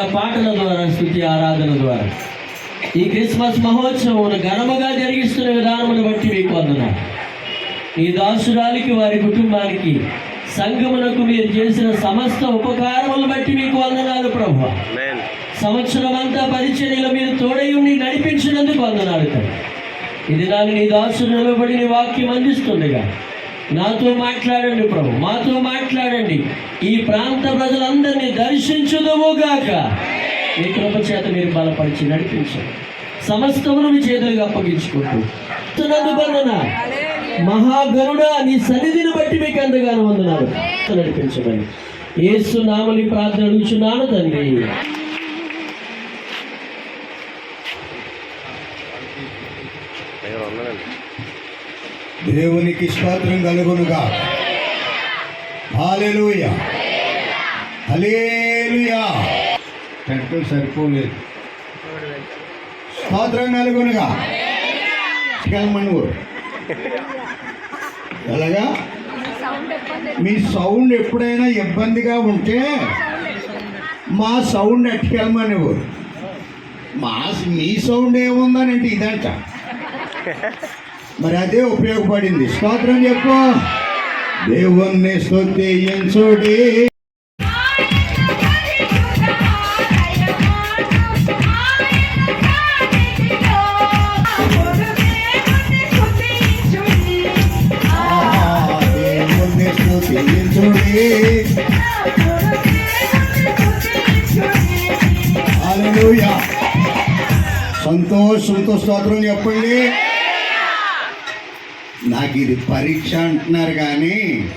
కూడా పాటల ద్వారా స్థుతి ఆరాధన ద్వారా. ఈ క్రిస్మస్ మహోత్సవం ఘనముగా జరిగిస్తున్న విధానమును బట్టి మీకు వందనాలు. ఈ దాసురాలికి వారి కుటుంబానికి సంఘమునకు మీరు చేసిన సమస్త ఉపకారములను బట్టి మీకు వందనాలు ప్రభు సంవత్సరం అంతా పరిచర్యలు మీరు తోడై ఉండి నడిపించినందుకు వందనాలు ఇది నాని నీ దాసుడు నిలబడి నీ వాక్యం అందిస్తుండగా నాతో మాట్లాడండి ప్రభు మాతో మాట్లాడండి. ఈ ప్రాంత ప్రజలందరినీ దర్శించుదువుగాక మీ కృప చేత మీరు బలపరిచి నడిపించండి సమస్తమును మీ చేతులుగా అప్పగించుకుంటూ. మహాగరుడ నీ సన్నిధిని బట్టి మీకు ఎంతగానో వందనాలు. నడిపించమని. ఏసు నామని ప్రార్థన అడుగుచున్నాను తండ్రి. దేవునికి స్తోత్రం కలుగునుగా. హాలెలూయ సరిపోలేదు. స్తోత్రం కలుగునుగా. ఎలాగా? మీ సౌండ్ ఎప్పుడైనా ఇబ్బందిగా ఉంటే మా సౌండ్ ఎట్టుకెళ్ళమనేవారు మా మీ సౌండ్ ఏముందనంటే ఇదంట. మరి అదే ఉపయోగపడింది. స్తోత్రం చెప్పు. దేవుణ్ణి హల్లెలూయా. సంతోషంతో స్తోత్రం చెప్పండి. నాకు ఇది పరీక్ష అంటున్నారు కానీ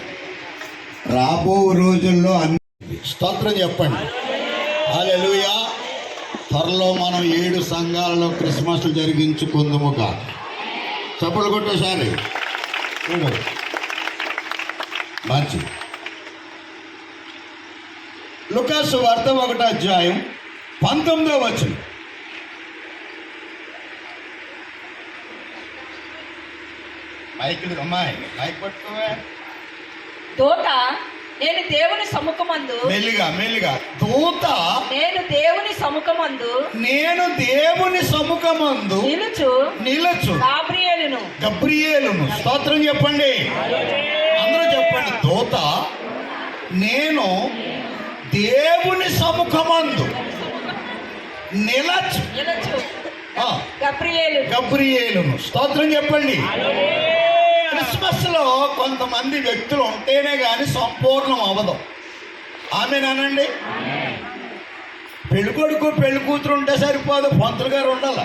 రాబో రోజుల్లో అన్ని స్తోత్రం చెప్పండి. హల్లెలూయా. త్వరలో మనం ఏడు సంఘాలలో క్రిస్మస్ జరిగించుకుందుముక చప్పలు కొట్టేసారి మంచి. లుకాసు వార్త ఒకటో అధ్యాయం పంతొమ్మిదో వచ్చింది మైక్ అమ్మాయి మైక్ పట్టుకోవే. దూత నేను దేవుని సముఖమందు. మెల్లిగా మెల్లిగా. దూత నేను దేవుని సముఖమందు. నేను దేవుని సముఖమందు నిలుచు. నిలచు. గాబ్రియేలును. గబ్రియేలును. స్తోత్రం చెప్పండి. అందరూ చెప్పండి. దూత నేను దేవుని సముఖమందు నిలచు. నిలుచు. గబ్రియేలు గబ్రియేలును. స్తోత్రం చెప్పండి. క్రిస్మస్ కొంతమంది వ్యక్తులు ఉంటేనే కానీ సంపూర్ణం అవ్వదు. ఆమెనానండి పెళ్ళికొడుకు పెళ్ళి కూతురు ఉంటే సరిపోదు పంతులు గారు ఉండాల.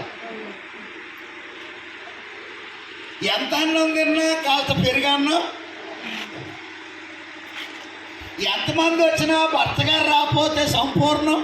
ఎంత అన్నం తిన్నా కాస్త పెరిగాన్నం ఎంతమంది వచ్చినా భర్త గారు రాకపోతే సంపూర్ణం.